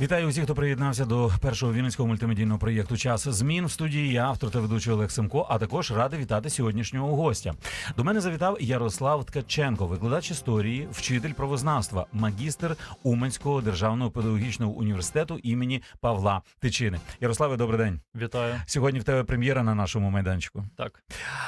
Вітаю усіх, хто приєднався до першого вінницького мультимедійного проєкту Час змін в студії. Я автор та ведучий Олег Семко. А також радий вітати сьогоднішнього гостя. До мене завітав Ярослав Ткаченко, викладач історії, вчитель правознавства, магістр Уманського державного педагогічного університету імені Павла Тичини. Ярославе, добрий день. Вітаю. Сьогодні в тебе прем'єра на нашому майданчику. Так,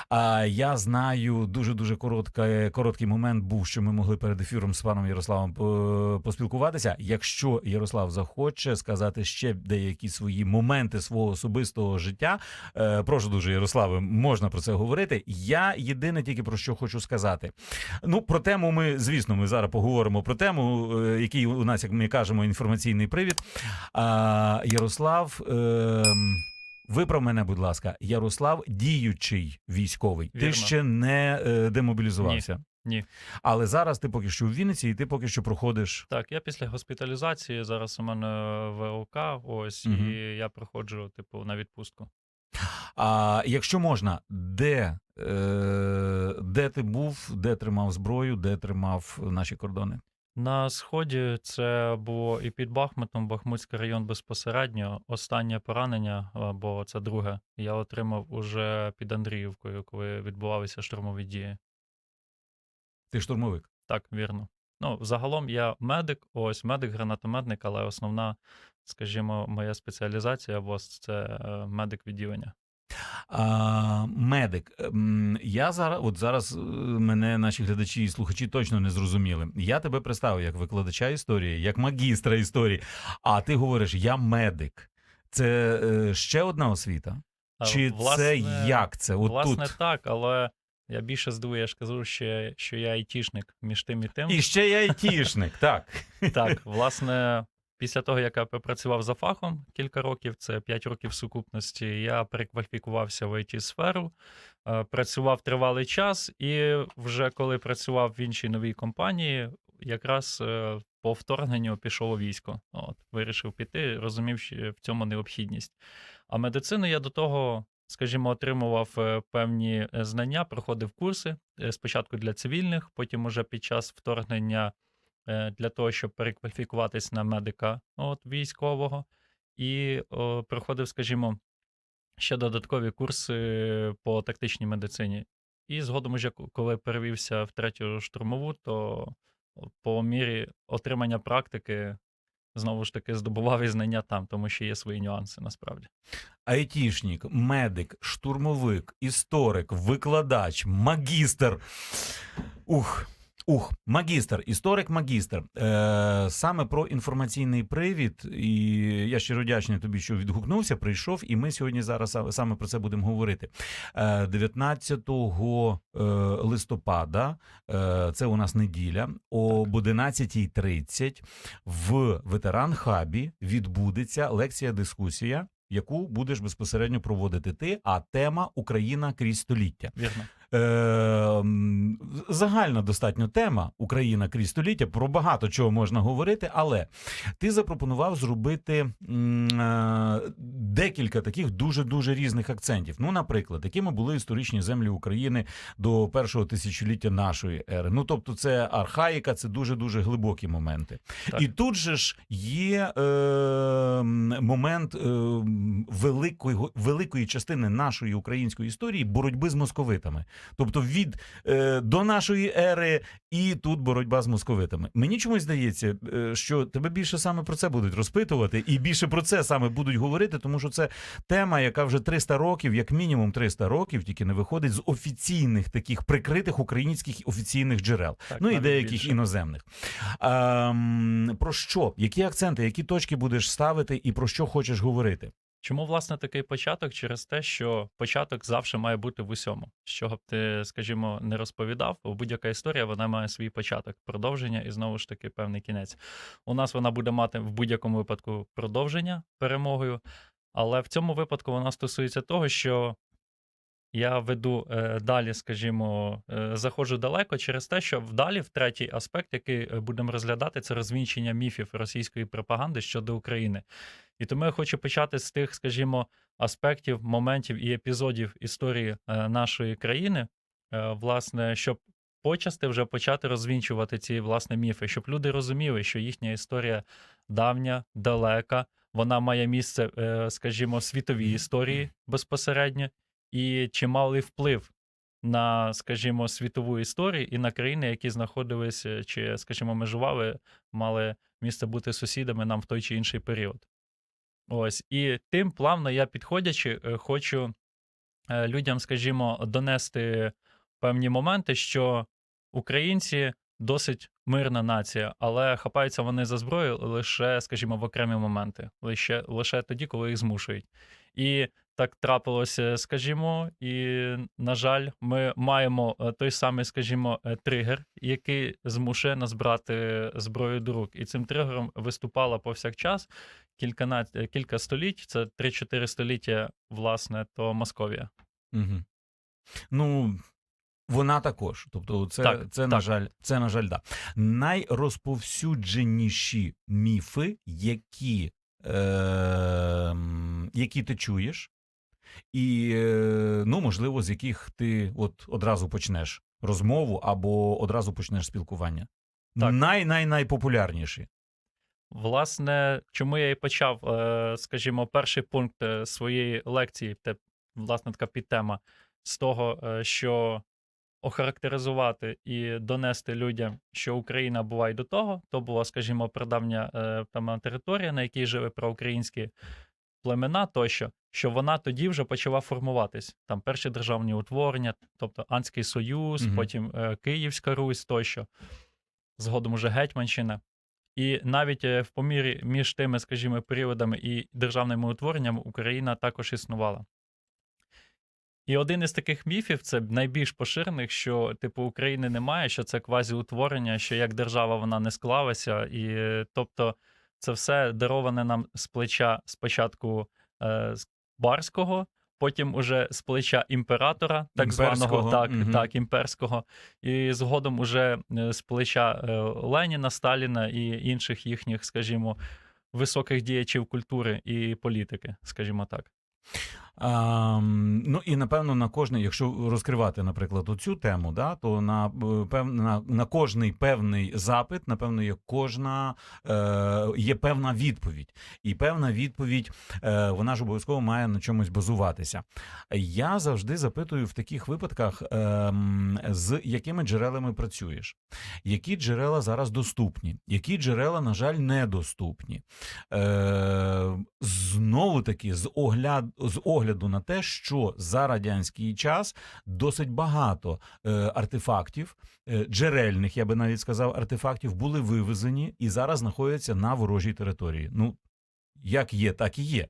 А я знаю дуже дуже коротка, короткий момент був, що ми могли перед ефіром з паном Ярославом е, поспілкуватися. Якщо Ярослав захоче сказати ще деякі свої моменти свого особистого життя, е, прошу дуже, Ярославе, можна про це говорити. Я єдине тільки про що хочу сказати. Ну про тему ми, звісно, ми зараз поговоримо про тему, е, який у нас, як ми кажемо, інформаційний привід. А, Ярослав. Е, Виправ мене, будь ласка, Ярослав діючий військовий. Ти ще не е, демобілізувався. ні. Але зараз ти поки що в Вінниці, і ти поки що проходиш. Так, я після госпіталізації зараз у мене ВЛК, ось, Мгм. і я приходжу, типу, на відпустку. А якщо можна, де, е, де ти був, де тримав зброю, де тримав наші кордони? На сході це було і під Бахмутом, Бахмутський район безпосередньо. Останнє поранення, а, бо це друге, я отримав уже під Андріївкою, коли відбувалися штурмові дії. Ти штурмовик. Так, вірно. Ну, загалом я медик, ось медик, гранатометник, але основна, скажімо, моя спеціалізація ВОЗ це е, медик відділення. А, медик. Ем, Я зараз, от зараз е, мене наші глядачі і слухачі точно не зрозуміли. Я тебе представив як викладача історії, як магістра історії. А ти говориш, я медик. Це е, ще одна освіта? Чи це як це? От власне, тут. так, але я більше здивую, я ж кажу, що, що я айтішник між тим і тим. І ще я айтішник, так. Так, власне, після того, як я попрацював за фахом кілька років, це 5 років сукупності, я перекваліфікувався в it сферу е, працював тривалий час, і вже коли працював в іншій новій компанії, якраз е, по вторгненню пішов у військо. От, вирішив піти, розумів, що в цьому необхідність. А медицину я до того. Скажімо, отримував е, певні е, знання, проходив курси е, спочатку для цивільних, потім уже під час вторгнення для того, щоб перекваліфікуватись на медика от, військового, і о, проходив, скажімо, ще додаткові курси по тактичній медицині. І згодом, уже коли перевівся в третю штурмову, то по мірі отримання практики знову ж таки здобував і знання там, тому що є свої нюанси насправді. Айтішнік, медик, штурмовик, історик, викладач, магістр. Ух. Ух, магістр, історик, магістр. Е, саме про інформаційний привід, і я щиро вдячний тобі, що відгукнувся, прийшов, і ми сьогодні зараз саме- про це будемо говорити. Е, 19 е, листопада, е, це у нас неділя, об 11.30 в ветеран хабі відбудеться лекція-дискусія. Яку будеш безпосередньо проводити ти, а тема Україна крізь століття. Вірно. Е, загальна достатньо тема Україна крізь століття. Про багато чого можна говорити, але ти запропонував зробити е, декілька таких дуже дуже різних акцентів. Ну, наприклад, якими були історичні землі України до першого тисячоліття нашої ери. Ну тобто, це архаїка, це дуже дуже глибокі моменти. Так. І тут же ж є е, момент е, великої, великої частини нашої української історії боротьби з московитами. Тобто від е, до нашої ери і тут боротьба з московитами. Мені чомусь здається, е, що тебе більше саме про це будуть розпитувати, і більше про це саме будуть говорити, тому що це тема, яка вже 300 років, як мінімум 300 років, тільки не виходить з офіційних таких прикритих українських офіційних джерел, Так, ну і деяких більше. іноземних. Ем, про що? Які акценти, які точки будеш ставити, і про що хочеш говорити? Чому власне такий початок? Через те, що початок завжди має бути в усьому. З чого б ти, скажімо, не розповідав, бо будь-яка історія вона має свій початок, продовження і знову ж таки певний кінець. У нас вона буде мати в будь-якому випадку продовження перемогою, але в цьому випадку вона стосується того, що я веду е, далі, скажімо, е, заходжу далеко через те, що вдалі, в третій аспект, який е, будемо розглядати, це розвінчення міфів російської пропаганди щодо України. І тому я хочу почати з тих, скажімо, аспектів, моментів і епізодів історії е, нашої країни, е, власне, щоб почасти вже почати розвінчувати ці власне міфи, щоб люди розуміли, що їхня історія давня, далека, вона має місце, е, скажімо, світовій історії безпосередньо, і чималий вплив на, скажімо, світову історію і на країни, які знаходилися чи, скажімо, межували, мали місце бути сусідами нам в той чи інший період. Ось і тим плавно я підходячи, е, хочу е, людям, скажімо, донести певні моменти, що українці досить мирна нація, але хапаються вони за зброю лише, скажімо, в окремі моменти, лише, лише тоді, коли їх змушують. І так трапилося, скажімо, і, на жаль, ми маємо е, той самий, скажімо, е, тригер, який змушує нас брати зброю до рук. І цим тригером виступала повсякчас кілька, кілька століть, це 3-4 століття, власне, то Московія. Угу. Ну, вона також. Тобто, це, Так, це, на жаль, це, на жаль, да. Найрозповсюдженіші міфи, які, е, які ти чуєш, і, е, ну, можливо, з яких ти от одразу почнеш розмову або одразу почнеш спілкування. Так. Най-най-найпопулярніші. Власне, чому я і почав, е, скажімо, перший пункт е, своєї лекції, те, власне, така підтема з того, що охарактеризувати і донести людям, що Україна була й до того, то була, скажімо, прадавня певна територія, на якій жили проукраїнські племена, тощо, що вона тоді вже почала формуватись. Там перші державні утворення, тобто Анський Союз, Мгм. потім е, Київська Русь тощо, згодом уже Гетьманщина. І навіть е, в помірі між тими, скажімо, періодами і державними утвореннями Україна також існувала. І один із таких міфів, це найбільш поширених, що типу України немає, що це квазіутворення, що як держава вона не склалася, і е, тобто це все дароване нам з плеча спочатку е, з барського, потім уже з плеча імператора, так званого так, угу. так, імперського, і згодом уже е, з плеча е, Леніна, Сталіна і інших їхніх, скажімо, високих діячів культури і політики, скажімо так. А, ну і напевно на кожний, якщо розкривати, наприклад, оцю тему, да, то на, е, на, на кожний певний запит, напевно, є кожна е, є певна відповідь. І певна відповідь, е, вона ж обов'язково має на чомусь базуватися. Я завжди запитую в таких випадках, е, з якими джерелами працюєш, які джерела зараз доступні, які джерела, на жаль, недоступні. Е, знову таки, з, огляд, з огляду на те, що за радянський час досить багато е, артефактів, е, джерельних, я би навіть сказав, артефактів були вивезені і зараз знаходяться на ворожій території. Ну, як є, так і є.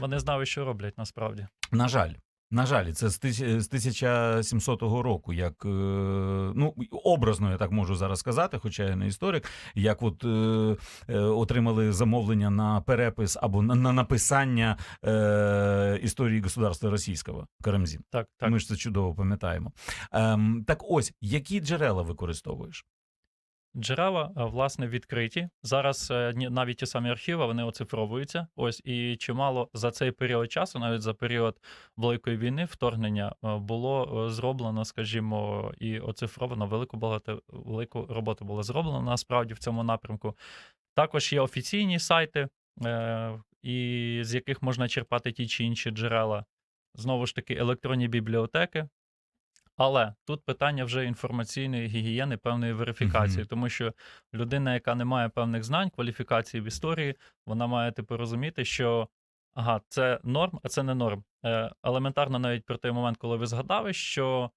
Вони знали, що роблять насправді. На жаль. На жаль, це з тисяч- з 1700 року, як е, ну образно я так можу зараз сказати, хоча я не історик, як от е, е, отримали замовлення на перепис або на, на написання е, історії государства російського Карамзін. Так, так. Ми ж це чудово пам'ятаємо. Ем, так ось, які джерела використовуєш? Джерела, е, власне, відкриті. Зараз е, навіть ті самі архіви вони оцифровуються. Ось і чимало за цей період часу, навіть за період Великої війни, вторгнення е, було зроблено, скажімо, і оцифровано велику багато велику роботу було зроблено насправді в цьому напрямку. Також є офіційні сайти, і з яких можна черпати ті чи інші джерела. Знову ж таки, електронні бібліотеки. Але тут питання вже інформаційної гігієни, певної верифікації, Мгм. тому що людина, яка не має певних знань, кваліфікації в історії, вона має типу розуміти, що ага, це норм, а це не норм. Е, елементарно, навіть про той момент, коли ви згадали, що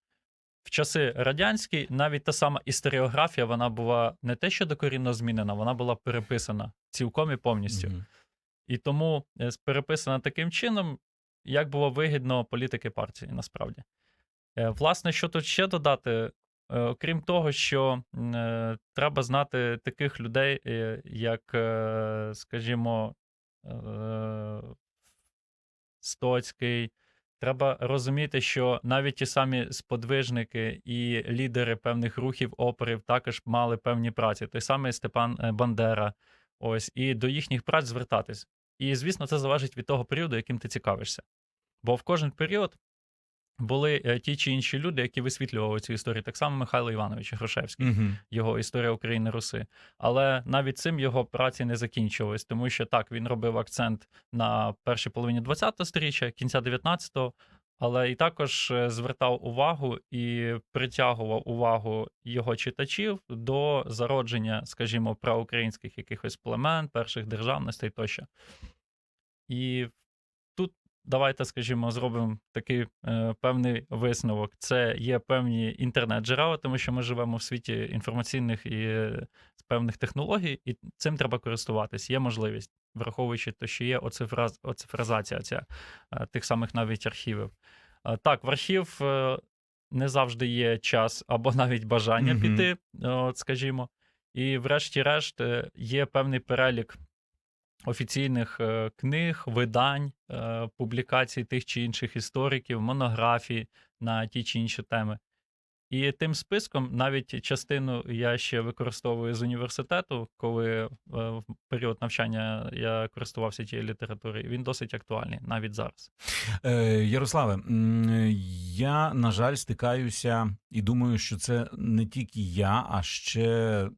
в часи радянські навіть та сама історіографія вона була не те, що докорінно змінена, вона була переписана цілком і повністю. Мгм. І тому е, переписана таким чином, як було вигідно політики партії, насправді. Е, Власне, що тут ще додати, Е, окрім того, що е, треба знати таких людей, як, скажімо, Стоцький. Треба розуміти, що навіть ті самі сподвижники і лідери певних рухів оперів також мали певні праці. Той самий Степан Бандера. Ось, і до їхніх праць звертатись. І, звісно, це залежить від того періоду, яким ти цікавишся. Бо в кожен період були е, ті чи інші люди, які висвітлювали цю історію. Так само Михайло Іванович Грушевський, Угу. його історія України Руси. Але навіть цим його праці не закінчились, тому що так він робив акцент на першій половині 20-го сторіччя, кінця 19-го, але і також е, звертав увагу і притягував увагу його читачів до зародження, скажімо, проукраїнських якихось племен, перших державностей тощо. І давайте, скажімо, зробимо такий е, певний висновок. Це є певні інтернет-джерела, тому що ми живемо в світі інформаційних і е, певних технологій, і цим треба користуватись. Є можливість, враховуючи те, що є оцифраз, оцифразація ця, е, тих самих навіть архівів. Е, так, в архів е, не завжди є час або навіть бажання Мгм. піти, е, от, скажімо. І, врешті-решт, е, є певний перелік офіційних е, книг, видань, е, публікацій тих чи інших істориків, монографій на ті чи інші теми. І тим списком навіть частину я ще використовую з університету, коли е, в період навчання я користувався тією літературою. Він досить актуальний навіть зараз. Ярославе, я, на жаль, стикаюся і думаю, що це не тільки я, а ще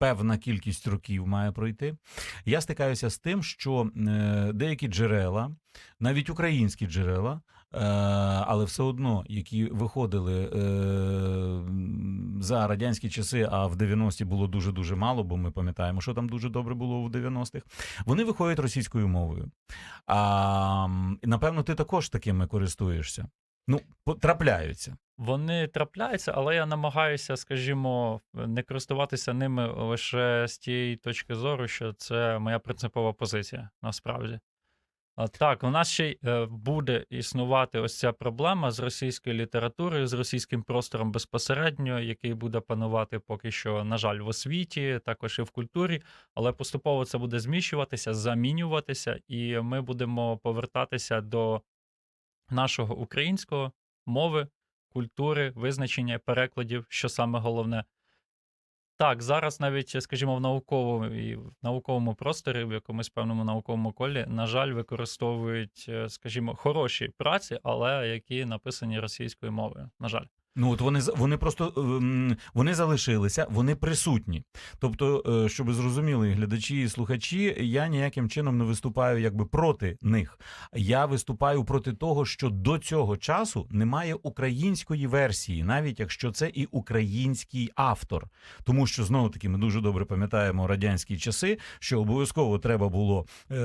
певна кількість років має пройти. Я стикаюся з тим, що е, деякі джерела, навіть українські джерела, е, але все одно, які виходили е, за радянські часи, а в 90-ті було дуже дуже мало, бо ми пам'ятаємо, що там дуже добре було в 90-х. Вони виходять російською мовою. А, напевно, ти також такими користуєшся. Ну, по- трапляються. Вони трапляються, але я намагаюся, скажімо, не користуватися ними лише з тієї точки зору, що це моя принципова позиція насправді. А, Так, у нас ще е, буде існувати ось ця проблема з російською літературою, з російським простором безпосередньо, який буде панувати поки що, на жаль, в освіті, також і в культурі, але поступово це буде зміщуватися, замінюватися, і ми будемо повертатися до нашого українського мови, культури, визначення перекладів, що саме головне. Так, зараз навіть, скажімо, в науковому, і в науковому просторі, в якомусь певному науковому колі, на жаль, використовують, е, скажімо, хороші праці, але які написані російською мовою. На жаль. Ну от вони вони просто ем, вони залишилися, вони присутні. Тобто, е, щоб зрозуміли глядачі і слухачі, я ніяким чином не виступаю якби проти них. Я виступаю проти того, що до цього часу немає української версії, навіть якщо це і український автор. Тому що знову таки ми дуже добре пам'ятаємо радянські часи, що обов'язково треба було е-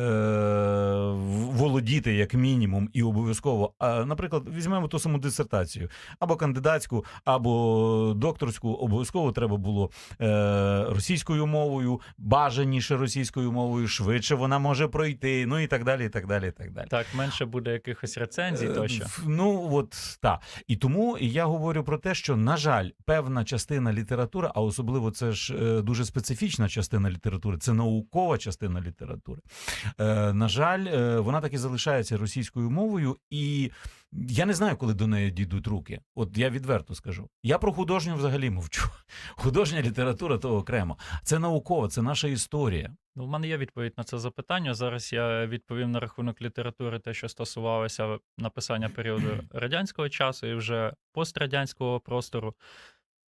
володіти як мінімум, і обов'язково, наприклад, візьмемо ту саму дисертацію або кандидатську, або докторську, обов'язково треба було е, російською мовою, бажаніше російською мовою, швидше вона може пройти, ну і так далі. і так далі, і так далі. Так, менше буде якихось рецензій Е, тощо. Ну от так. І тому я говорю про те, що на жаль, певна частина літератури, а особливо це ж е, дуже специфічна частина літератури, це наукова частина літератури. Е, на жаль, е, вона так і залишається російською мовою, і я не знаю, коли до неї дійдуть руки. От я відверто скажу. Я про художню взагалі мовчу. Художня література то окремо. Це наукова, це наша історія. Ну, у мене є відповідь на це запитання. Зараз я відповім на рахунок літератури, те, що стосувалося написання періоду радянського часу і вже пострадянського простору.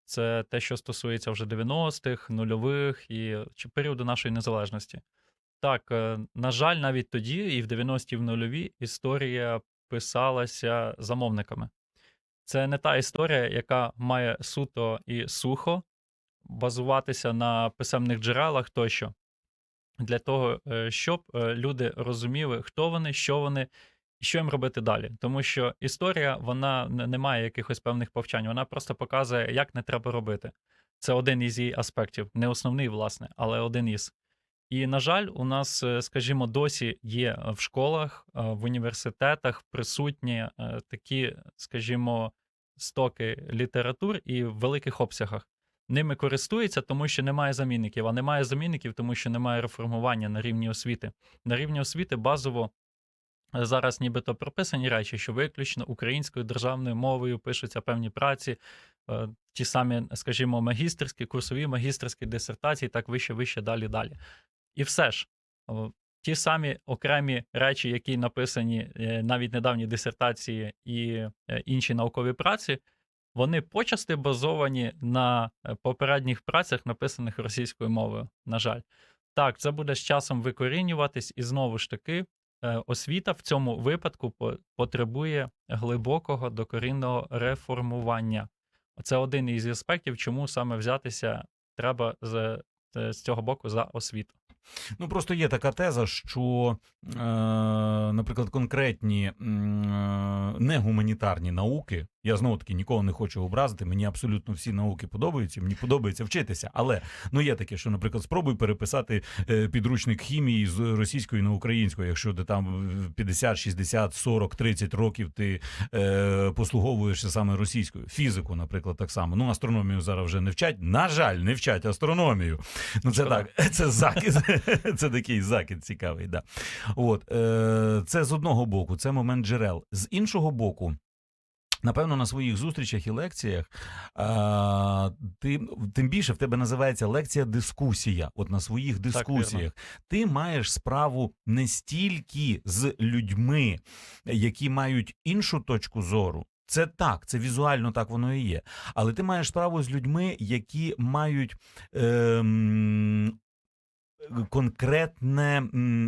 Це те, що стосується вже 90-х, нульових і чи періоду нашої незалежності. Так, е, на жаль, навіть тоді, і в 90-ті, в нульові, історія писалася замовниками. Це не та історія, яка має суто і сухо базуватися на писемних джерелах тощо для того, е, щоб е, люди розуміли, хто вони, що вони що їм робити далі. Тому що історія вона не має якихось певних повчань, вона просто показує, як не треба робити. Це один із її аспектів, не основний, власне, але один із. І, на жаль, у нас, е, скажімо, досі є в школах, е, в університетах присутні е, такі, скажімо, стоки літератур і в великих обсягах. Ними користуються, тому що немає замінників. А немає замінників, тому що немає реформування на рівні освіти. На рівні освіти базово е, зараз нібито прописані речі, що виключно українською державною мовою пишуться певні праці, е, ті самі, скажімо, магістерські, курсові магістерські дисертації, так вище, вище, далі, далі. І все ж, ті самі окремі речі, які написані е, навіть недавні дисертації і е, інші наукові праці, вони почасти базовані на е, попередніх працях, написаних російською мовою. На жаль, так, це буде з часом викорінюватись, і знову ж таки, освіта в цьому випадку потребує глибокого докорінного реформування. Це один із аспектів, чому саме взятися треба з, з цього боку за освіту. Ну просто є така теза, що, е, наприклад, конкретні е, негуманітарні науки. Я знову таки нікого не хочу образити. Мені абсолютно всі науки подобаються. Мені подобається вчитися. Але ну є таке, що, наприклад, спробуй переписати е, підручник хімії з російської на українську, якщо ти там 50, 60, 40, 30 років ти е, послуговуєшся саме російською. Фізику, наприклад, так само. Ну, астрономію зараз вже не вчать. На жаль, не вчать астрономію. Ну, це так, це закид, це такий закид цікавий. Да. От, е, це з одного боку, це момент джерел. З іншого боку. Напевно, на своїх зустрічах і лекціях а, ти тим більше в тебе називається лекція дискусія. От на своїх дискусіях ти маєш справу не стільки з людьми, які мають іншу точку зору. Це так, це візуально так воно і є. Але ти маєш справу з людьми, які мають ем, конкретне,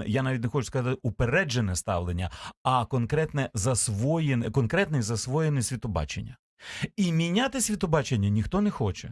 я навіть не хочу сказати упереджене ставлення, а конкретне засвоєне, конкретне засвоєне світобачення. І міняти світобачення ніхто не хоче.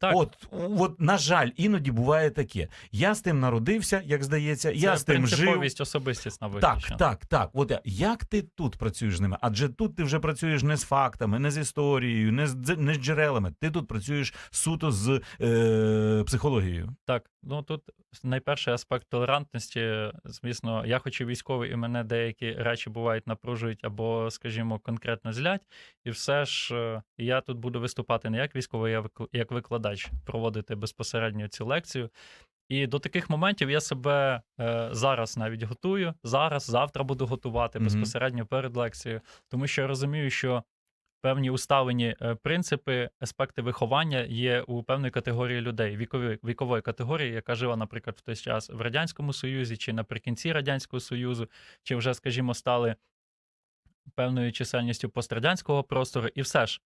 Так, От, от, на жаль, іноді буває таке. Я з тим народився, як здається, я це з тим жив. особистісна виключно. Так, так, так. От як ти тут працюєш з ними? Адже тут ти вже працюєш не з фактами, не з історією, не з не з джерелами. Ти тут працюєш суто з е, психологією. Так, ну тут найперший аспект толерантності. Звісно, я хоч і військовий, і мене деякі речі бувають напружують або, скажімо, конкретно злять. І все ж е, я тут буду виступати не як військовий, а як викладач, проводити безпосередньо цю лекцію. І до таких моментів я себе е, зараз навіть готую. Зараз, завтра буду готувати безпосередньо перед лекцією, тому що я розумію, що певні усталені е, принципи, аспекти виховання є у певної категорії людей, вікової, вікової категорії, яка жила, наприклад, в той час в Радянському Союзі, чи наприкінці Радянського Союзу, чи вже, скажімо, стали певною чисельністю пострадянського простору. І все ж,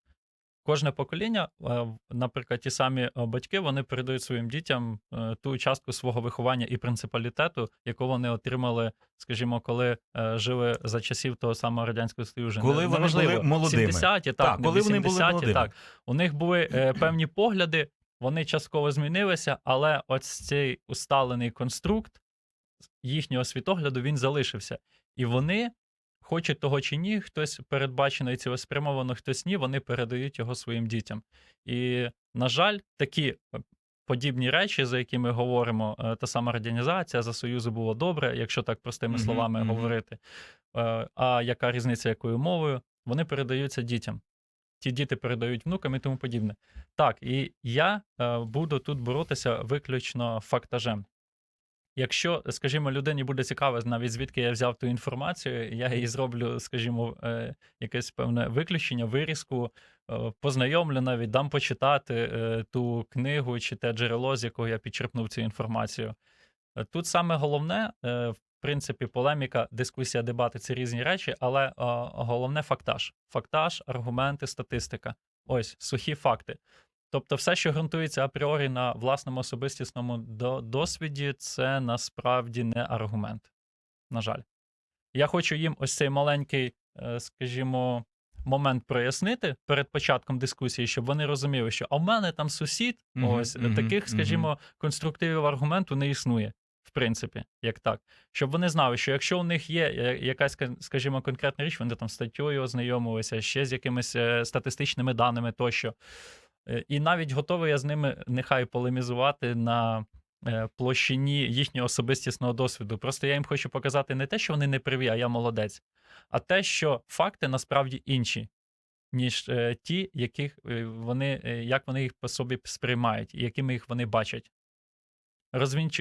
кожне покоління, е, наприклад, ті самі е, батьки, вони передають своїм дітям е, ту частку свого виховання і принципалітету, яку вони отримали, скажімо, коли жили за часів того самого радянського союзу. Коли вони були молодими. 70-ті, так, Так, коли вони були молодими. так. У них були певні погляди, вони частково змінилися, але ось цей усталений конструкт їхнього світогляду він залишився. І вони, хочуть того чи ні, хтось передбачено і цілеспрямовано, хтось ні, вони передають його своїм дітям. І, на жаль, такі е, подібні речі, за які ми говоримо, е, та сама радянізація за Союзу було добре, якщо так простими Мгм, словами мгм. говорити. Е, А яка різниця, якою мовою? Вони передаються дітям. Ті діти передають внукам і тому подібне. Так, і я буду тут боротися виключно фактажем. Якщо, скажімо, людині буде цікаво, навіть звідки я взяв ту інформацію, я їй зроблю, скажімо, е, якесь певне виключення, вирізку, е, познайомлю навіть, дам почитати е, ту книгу чи те джерело, з якого я підчерпнув цю інформацію. Тут саме головне, в принципі, полеміка, дискусія, дебати це різні речі, але головне фактаж. Фактаж, аргументи, статистика. Ось сухі факти. Тобто, все, що ґрунтується апріорі на власному особистісному досвіді, це насправді не аргумент. На жаль. Я хочу їм ось цей маленький, е, скажімо, момент прояснити перед початком дискусії, щоб вони розуміли, що а в мене там сусід, Мгм, ось мгм, таких, скажімо, конструктивів аргументу не існує. В принципі, як так, щоб вони знали, що якщо у них є е, якась, скажімо, конкретна річ, вони там статтєю ознайомилися, ще з якимись е, статистичними даними тощо. Е, І навіть готовий я з ними нехай полемізувати на е, площині їхнього особистісного досвіду. Просто я їм хочу показати не те, що вони не праві, а я молодець, а те, що факти насправді інші, ніж е, ті, яких вони, як вони їх по собі сприймають, і якими їх вони бачать.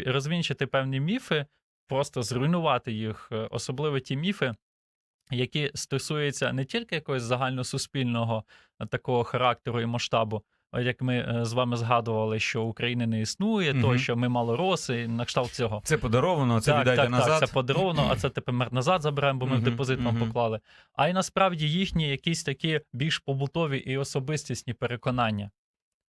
Розвінчити певні міфи, просто зруйнувати їх, особливо ті міфи, які стосуються не тільки якогось загальносуспільного е, такого характеру і масштабу, Як ми е, з вами згадували, що України не існує, Мгм. то що ми малороси, на кшталт цього. Це подаровано, це так, віддайте так, назад. так, це подаровано, а це тепер назад забираємо, бо ми в Мгм, депозит вам мгм. поклали. А й насправді їхні якісь такі більш побутові і особистісні переконання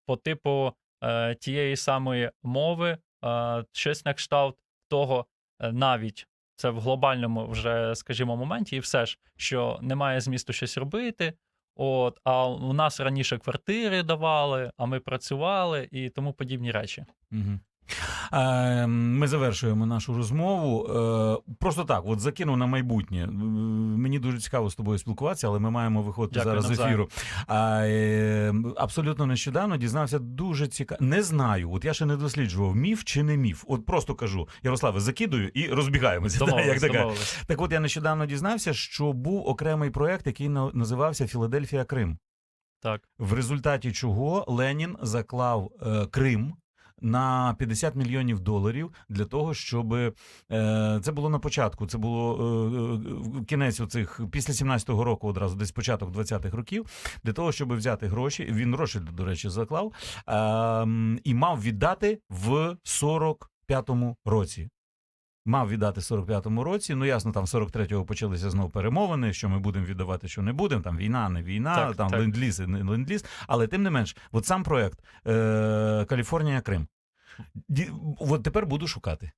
по типу е, тієї самої мови, е, щось на кшталт того, е, навіть це в глобальному вже, скажімо, моменті, і все ж, що немає змісту щось робити. От, а у нас раніше квартири давали, а ми працювали і тому подібні речі. Мгм. Е, Ми завершуємо нашу розмову. Е, Просто так, от закинув на майбутнє. Е, Мені дуже цікаво з тобою спілкуватися, але ми маємо виходити Дякую, зараз з ефіру. Абсолютно нещодавно дізнався дуже цікаво. Не знаю, от я ще не досліджував, міф чи не міф. От просто кажу, Ярославе, закидую і розбігаємося. так, як Домовились, така. Так от я нещодавно дізнався, що був окремий проект, який називався Філадельфія Крим. Так. в результаті чого Ленін заклав е, Крим. На 50 мільйонів доларів для того, щоб е, це було на початку. Це було е, е, кінець оцих після 17-го року, одразу десь початок 20-х років, для того, щоб взяти гроші. Він гроші, до речі, заклав е, і мав віддати в 45-му році. Мав віддати в 45-му році. Ну ясно, там 43-го почалися знову перемовини, що ми будемо віддавати, що не будемо. Там війна, не війна, Так, там так. ленд-ліз, не ленд-ліз. Але тим не менш, от сам проект е- Каліфорнія Крим. Ді- от тепер буду шукати.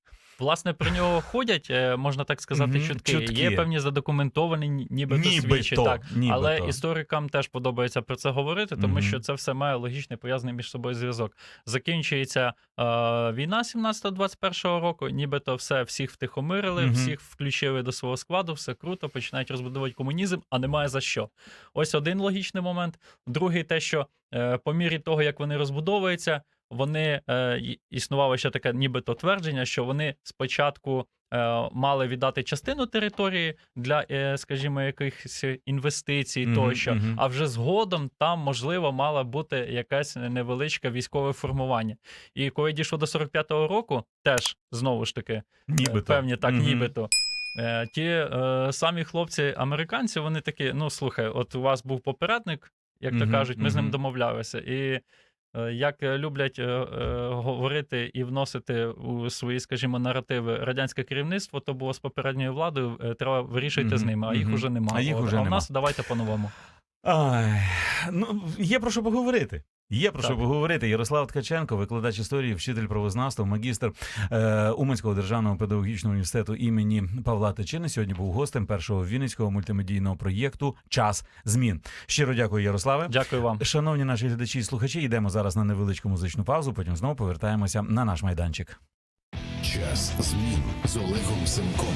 Власне, про нього ходять, е, можна так сказати, Мгм, чутки. чутки. Є певні задокументовані, ні- нібито, свідчі. Так. нібито. Але історикам теж подобається про це говорити, тому що це все має логічний пов'язаний між собою зв'язок. Закінчується е, війна 17-21 року, нібито все всіх втихомирили, всіх включили до свого складу, все круто, починають розбудовувати комунізм, а немає за що. Ось один логічний момент. Другий те, що е, по мірі того, як вони розбудовуються, вони е, існувало ще таке нібито твердження, що вони спочатку е, мали віддати частину території для, е, скажімо, якихось інвестицій Мгм, тощо, мгм. а вже згодом там, можливо, мала бути якесь невеличке військове формування. І коли дійшло до 45-го року, теж знову ж таки, е, Нібито. певні так, Мгм. нібито. Е, Ті е, самі хлопці американці, вони такі: ну слухай, от у вас був попередник, як то кажуть, ми з ним домовлялися. І як е, люблять е, е, говорити і вносити у свої, скажімо, наративи радянське керівництво, то було з попередньою владою, е, треба вирішувати з ними, а їх мгм. уже немає. А їх уже а в нема. нас давайте по-новому. Ну, є про що поговорити. Є про що поговорити. Ярослав Ткаченко, викладач історії, вчитель правознавства, магістр е, Уманського державного педагогічного університету імені Павла Тичини. Сьогодні був гостем першого вінницького мультимедійного проєкту Час змін. Щиро дякую, Ярославе. Дякую вам. Шановні наші глядачі і слухачі, йдемо зараз на невеличку музичну паузу. Потім знову повертаємося на наш майданчик. Час змін з Олегом Семком.